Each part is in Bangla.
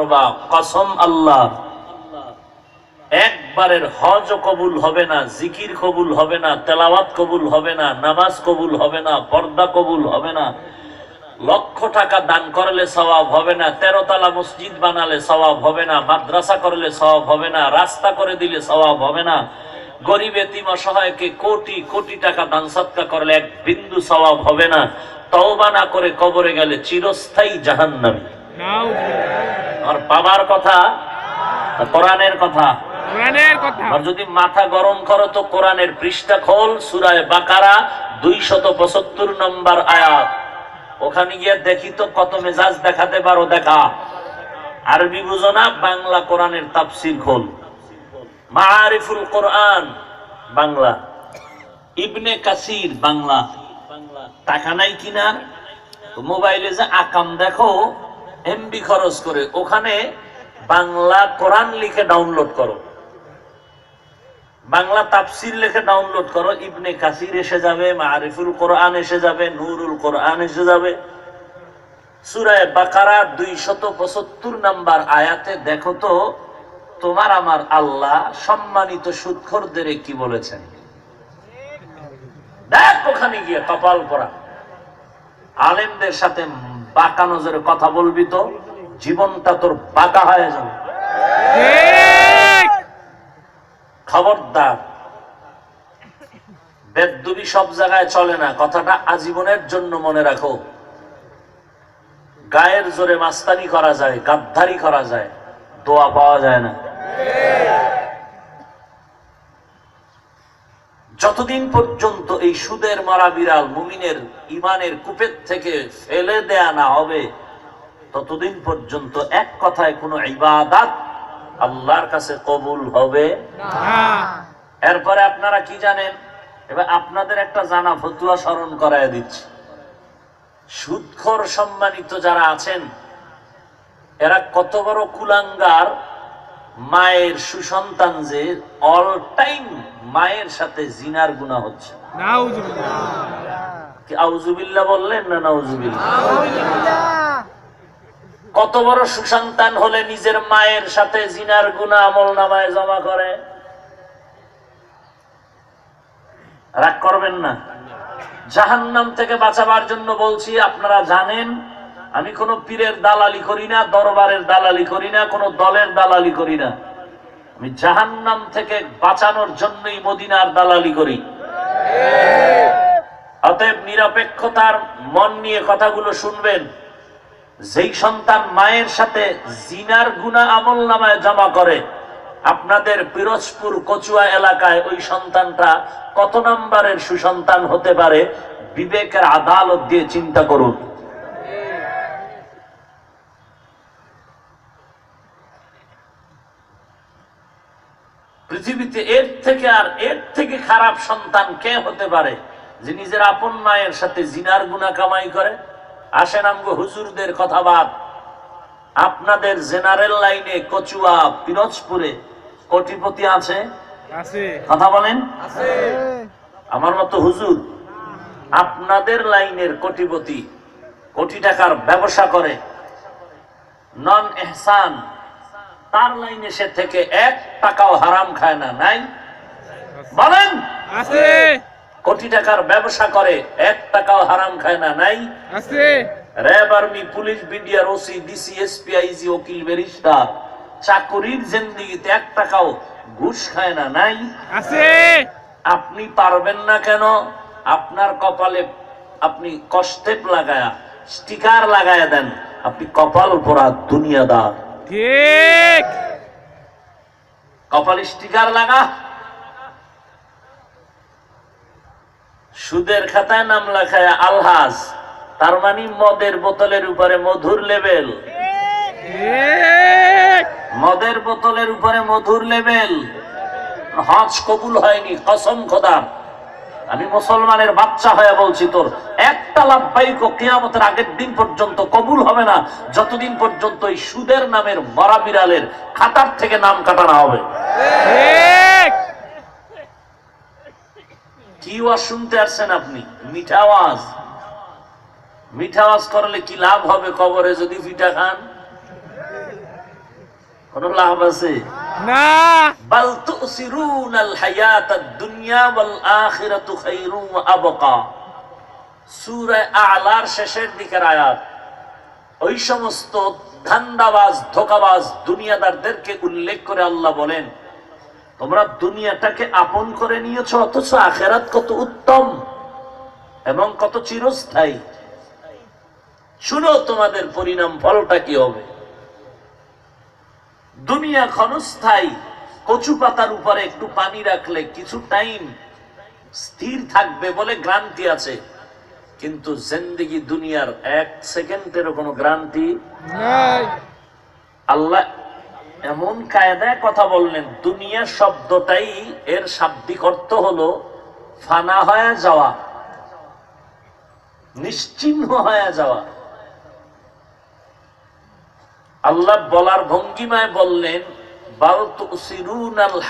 পারবা, কসম আল্লাহ। একবারের হজ কবুল হবে না, জিকির কবুল হবে না, তেলাওয়াত কবুল হবে না, নামাজ কবুল হবে না, পর্দা কবুল হবে না। লক্ষ টাকা দান করলে সওয়াব হবে না তেরো তালা মসজিদ বানালে সওয়াব হবে না, মাদ্রাসা করলে সওয়াব হবে না, রাস্তা করে দিলে সওয়াব হবে না। গরিব এতিম অসহায়কে কোটি কোটি টাকা দান সৎকা করলে এক বিন্দু সওয়াব হবে না। তওবা না করে কবরে গেলে চিরস্থায়ী জাহান্নামী। আর বাবার কথা কোরআনের কথা। কোরআনের কথা। আর যদি মাথা গরম করো তো কোরআনের পৃষ্ঠা খোল সুরায় বাকারা দুই শত পঁচাত্তর নম্বর আয়াত। ওখানে গিয়ে দেখি তো কত মেজাজ দেখাতে পারো দেখা। আরবি বুঝো না বাংলা কোরআনের তাফসির খোল। মারিফুল কোরআন বাংলা। ইবনে কাসির বাংলা। টাকা নাই কিনা? মোবাইলে যে আকাম দেখো এমবি খরচ করে, ওখানে বাংলা কোরআন লিখে ডাউনলোড করো। বাংলা তাফসির লিখে ডাউনলোড করো, ইবনে কাসির এসে যাবে, মারিফুল কোরআন এসে যাবে, নুরুল কোরআন এসে যাবে। সুরায় বাকারা দুই শত পঁচাত্তর নাম্বার আয়াতে, দেখো তো, তোমার আমার আল্লাহ সম্মানিত সুৎখরদের কি বলেছেন? দেখ ওখানে গিয়ে কপাল পরা আলেমদের সাথে বাঁকা নজরে কথা বলবি তো, জীবনটা তোর বাঁকা হয়ে যাবে। খবরদার। বেদুবি সব জায়গায় চলে না, কথাটা আজীবনের জন্য মনে রাখো। গায়ের জোরে মাস্তানি করা যায়, গাদ্দারি করা যায়, দোয়া পাওয়া যায় না। যতদিন পর্যন্ত এই সুদের মারা বিড়াল মুমিনের ইমানের কূপের থেকে ফেলে দেয়া না হবে ততদিন পর্যন্ত এক কথায় কোনো ইবাদাত আল্লাহর কাছে কবুল হবে এরপরে আপনারা কি জানেন? এবার আপনাদের একটা জানা ফতুয়া স্মরণ করায় দিচ্ছি। সুদখোর সম্মানিত যারা আছেন এরা কত বড় কুলাঙ্গার মায়ের সুসন্তান যে অল টাইম মায়ের সাথে জিনার গুণা হচ্ছে। আউজুবিল্লাহ বললেন না নাউজুবিল্লাহ? কত বড় সুসন্তান হলে নিজের মায়ের সাথে জিনার গুণা আমল নামায় জমা করে? রাগ করবেন না? জাহান্নাম থেকে বাঁচাবার জন্য বলছি আপনারা জানেন আমি কোনো পীরের দালালি করি না, দরবারের দালালি করি না, কোনো দলের দালালি করি না। আমি জাহান্নাম থেকে বাঁচানোর জন্যই মদিনার দালালি করি। অতএব নিরপেক্ষতার মন নিয়ে কথাগুলো শুনবেন। যেই সন্তান মায়ের সাথে জিনার গুণা আমল নামায় জমা করে, আপনাদের পিরোজপুর কচুয়া এলাকায় ওই সন্তানটা কত নম্বরের সুসন্তান হতে পারে, বিবেকের আদালত দিয়ে চিন্তা করুন। পৃথিবীতে এর থেকে আর এর থেকে খারাপ সন্তান কে হতে পারে? যে নিজের আপন মায়ের সাথে জিনার গুণা কামাই করে? আসেন আমগো হুজুরদের কথা বাদ। আপনাদের জেনারেল লাইনে কচুয়া পিরোজপুরে কোটিপতি আছে? আছে। কথা বলেন। আমার মতো হুজুর আপনাদের লাইনের কোটিপতি কোটি টাকার ব্যবসা করে। নন এহসান তার লাইনে সে থেকে এক টাকাও হারাম খায় না নাই? বলেন? আছে। কোটি টাকার ব্যবসা করে এক টাকাও হারাম খায় না নাই? আছে। RAB army police BDR OC DC SP IG উকিল ব্যারিস্টার চাকুরির জিন্দিগিতে এক টাকাও ঘুষ খায় না নাই? আছে। আপনি পারবেন না কেন? আপনার কপালে আপনি কষ্টেপ লাগায়া স্টিকার লাগায়া দেন। আপনি কপাল পরা দুনিয়াদার। ঠিক। কপালে স্টিকার লাগা। সুদের খাতায় নাম লেখায় আলহাজ। তার মানে মদের বোতলের উপরে মধুর লেভেল ঠিক। মদের বোতলের উপরে মধুর লেভেল হজ কবুল হয়নি কসম খোদা আমি মুসলমানের বাচ্চা হয়ে বলছি তোর একটা লাভবাহিক কেয়ামতের আগের দিন পর্যন্ত কবুল হবে না যতদিন পর্যন্ত এই সুদের নামের মরা বিড়ালের খাতার থেকে নাম কাটানো হবে। কি আওয়াজ শুনতে আসছেন আপনি? মিঠা আওয়াজ মিঠা আওয়াজ করলে কি লাভ হবে কবরে যদি পিঠা খান? কোন লাভ আছে? উল্লেখ করে আল্লাহ বলেন, তোমরা দুনিয়াটাকে আপন করে নিয়েছো, অথচ আখেরাত কত উত্তম এবং কত চিরস্থায়ী। শুনো তোমাদের পরিণাম ফলটা কি হবে? দুনিয়া ক্ষণস্থায়ী কচু পাতার উপরে একটু পানি রাখলে কিছু টাইম স্থির থাকবে বলে গ্রান্তি আছে। কিন্তু জিন্দিগি দুনিয়ার এক সেকেন্ডেরও কোনো গ্রান্তি আল্লাহ এমন কায়দায় কথা বললেন দুনিয়া শব্দটাই এর শাব্দিক অর্থ হলো ফানা হয়ে যাওয়া নিশ্চিহ্ন হয়ে যাওয়া। আল্লাহ বলার ভঙ্গিমায় বললেন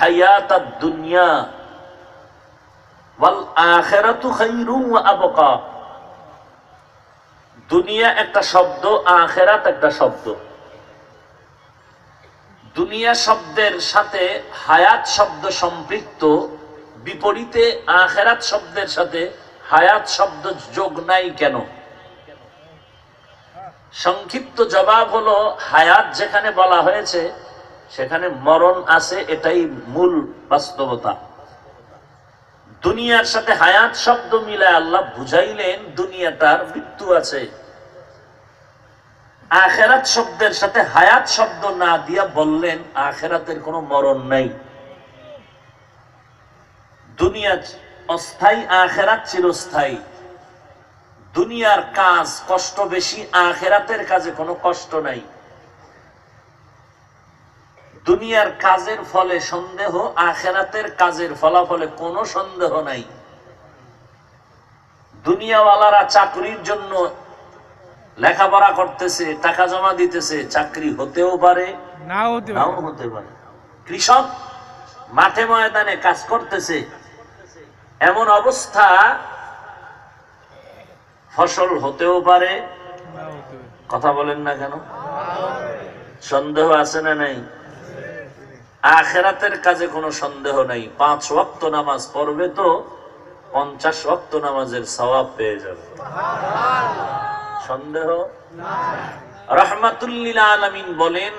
হায়াতাদ দুনিয়া দুনিয়া একটা শব্দ, আখেরাত একটা শব্দ। দুনিয়া শব্দের সাথে হায়াত শব্দ সম্পৃক্ত, বিপরীতে আখেরাত শব্দের সাথে হায়াত শব্দ যোগ নাই কেন? সংক্ষিপ্ত জবাব হলো, হায়াত যেখানে বলা হয়েছে, সেখানে মরণ আছে, এটাই মূল বাস্তবতা। দুনিয়ার সাথে হায়াত শব্দ মিলায় আল্লাহ বুঝাইলেন, দুনিয়াটার মৃত্যু আছে। আখেরাত শব্দের সাথে হায়াত শব্দ না দিয়া বললেন, আখেরাতের কোনো মরণ নাই। দুনিয়া অস্থায়ী, আখেরাত চিরস্থায়ী। দুনিয়ার কাজ কষ্ট বেশি আখেরাতের কাজে কোনো কষ্ট নাই। দুনিয়ার কাজের ফলে সন্দেহ আখেরাতের কাজের ফলাফলে কোনো সন্দেহ নাই। দুনিয়াওয়ালারা চাকরির জন্য লেখাপড়া করতেছে টাকা জমা দিতেছে চাকরি হতেও পারে নাও হতে হতে পারে। কৃষক মাঠে ময়দানে কাজ করতেছে এমন অবস্থা ফসল হতেও পারে। হতে পারে। কথা বলেন না কেন? সন্দেহ আছে না নাই? আখেরাতের কাজে কোনো সন্দেহ নাই। পাঁচ ওয়াক্ত নামাজ পড়বে তো পঞ্চাশ ওয়াক্ত নামাজের সওয়াব পেয়ে যাবে। সন্দেহ? রহমাতুল্লিল আলামিন বলেন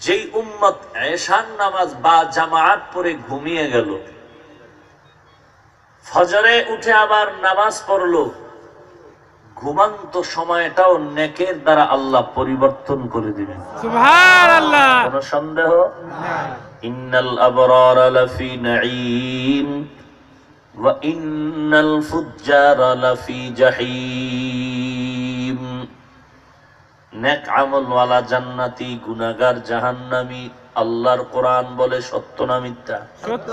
যেই উম্মত এশান নামাজ বা জামায়াত পরে ঘুমিয়ে গেল ফজরে উঠে আবার নামাজ পড়ল ঘুমান্ত সময়টাও নেকের দ্বারা আল্লাহ পরিবর্তন করে দিবেন। কোন সন্দেহ? ইন্নাল আবরার লাফি নাঈম ওয়া ইন্নাল ফুজ্জারা লাফি জাহিম। নেক আমলওয়ালা জান্নাতি গুনাহগার জাহান্নামী আল্লাহর কোরআন বলে সত্য না মিথ্যা? সত্য।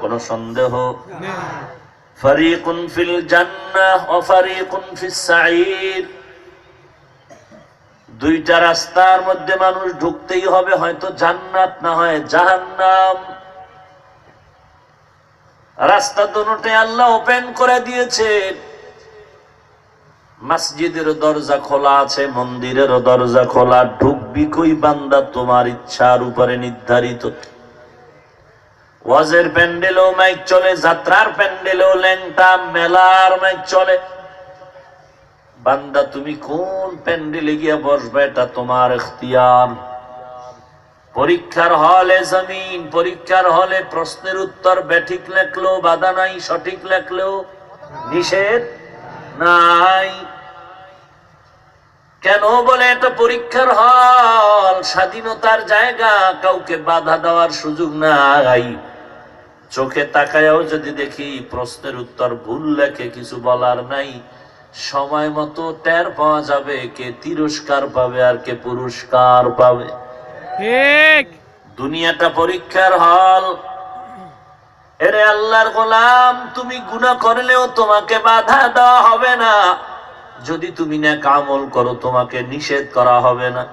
কোন সন্দেহ? নেই। ফারিকুন ফিল জান্নাহ ও ফারিকুন ফিস দুইটা রাস্তার মধ্যে মানুষ ঢুকতেই হবে, হয়তো জান্নাত না হয় জাহান্নাম। রাস্তা দুটোতে আল্লাহ ওপেন করে দিয়েছে মসজিদের দরজা খোলা আছে, মন্দিরের দরজা খোলা, ঢুকবি কই বান্দা? তোমার ইচ্ছার উপরে নির্ধারিত। ওয়াজের প্যান্ডেলও মাইক চলে, যাত্রার প্যান্ডেলও ল্যাংটা, মেলার মাইক চলে। বান্দা, তুমি কোন প্যান্ডেলে গিয়ে বসবে, এটা তোমার এখতিয়ার পরীক্ষার হলে জমিন, পরীক্ষার হলে প্রশ্নের উত্তর ব্যাঠিক লেখলো বাধা নাই, সঠিক লেখলেও নিষেধ নাই। কেন বলে এটা পরীক্ষার হল? স্বাধীনতার জায়গা, কাউকে বাধা দেওয়ার সুযোগ নাই। চোখে তাকায়াও যদি দেখি প্রশ্নের উত্তর ভুল লেখে কিছু বলার নাই। সময় মতো টের পাওয়া যাবে কে তিরস্কার পাবে আর কে পুরস্কার পাবে। ঠিক। দুনিয়াটা পরীক্ষার হল। এরে আল্লাহর গোলাম তুমি গুনাহ করলেও তোমাকে বাধা দেওয়া হবে না। যদি তুমি না কামল করো তোমাকে নিষেধ করা হবে না।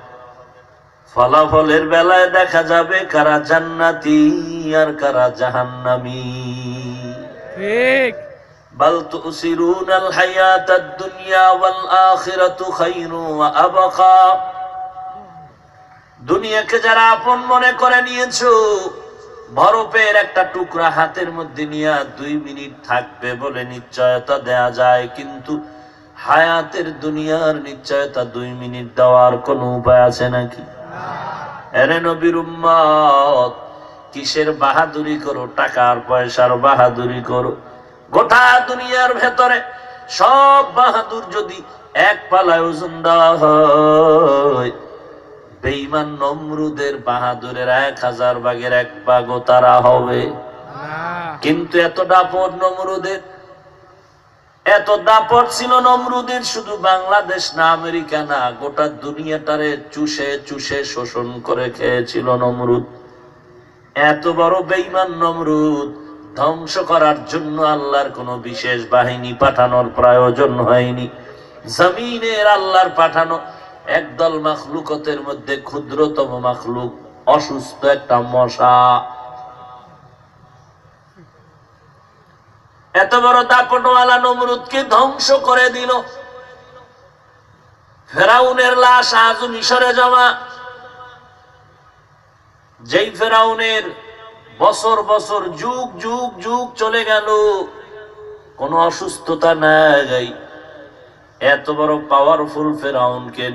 ফলাফলের বেলায় দেখা যাবে কারা জান্নাতি আর কারা জাহান্নামী ঠিক بل تؤثرون الحياة الدنيا والآخرة خير وأبقى দুনিয়াকে যারা আপন মনে করে নিয়েছো বরফের একটা টুকরা হাতের মধ্যে নিয়ে দুই মিনিট থাকবে বলে নিশ্চয়তা দেয়া যায় কিন্তু হায়াতের দুনিয়ার নিশ্চয়তা দুই মিনিট দেওয়ার কোনো উপায় আছে নাকি এরে নবীর উম্মত কিসের বাহাদুরি করো? টাকার পয়সার বাহাদুরি করো। গোটা দুনিয়ার ভেতরে সব বাহাদুর যদি এক পালায় ওজন হয় বেইমান নমরুদের বাহাদুরের এক হাজার ভাগের এক ভাগও তারা হবে। কিন্তু এত দাপট নমরুদের এত দাপট ছিল নমরুদের, শুধু বাংলাদেশ না আমেরিকা না, গোটা দুনিয়াটারে চুষে চুষে শোষণ করে খেয়েছিল নমরুদ। এত বড় বেইমান নমরুদ, ধ্বংস করার জন্য আল্লাহর কোনো বিশেষ বাহিনী পাঠানোর প্রয়োজন হয়নি। জমিনের আল্লাহর পাঠানো একদল মাখলুকতের মধ্যে ক্ষুদ্রতম মাখলুক, অসুস্থ একটা মশা। এত বড় দাপটওয়ালা নমরুদকে ধ্বংস করে দিল। ফেরাউনের লাশ আজ মিশরে জমা। যেই ফেরাউনের বছর বছর যুগ যুগ যুগ চলে গেল, কোনো অসুস্থতা নাই এত বড় পাওয়ারফুল ফেরাউনকে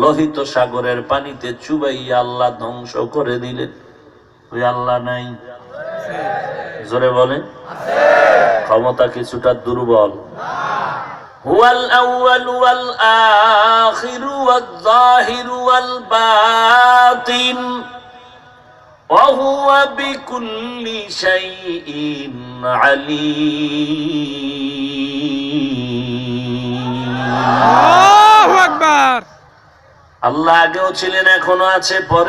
লোহিত সাগরের পানিতে চুবাইয়া আল্লাহ ধ্বংস করে দিলেন। ওই আল্লাহ নাই? জোরে বলেন। ক্ষমতা কিছুটা দুর্বল হুয়াল আউয়াল ওয়াল আখির ওয়াল যাহির ওয়াল বাতিন وهو بكل شيء عليم আল্লাহু আকবার আল্লাহ আগেও ছিলেন এখনো আছে পরে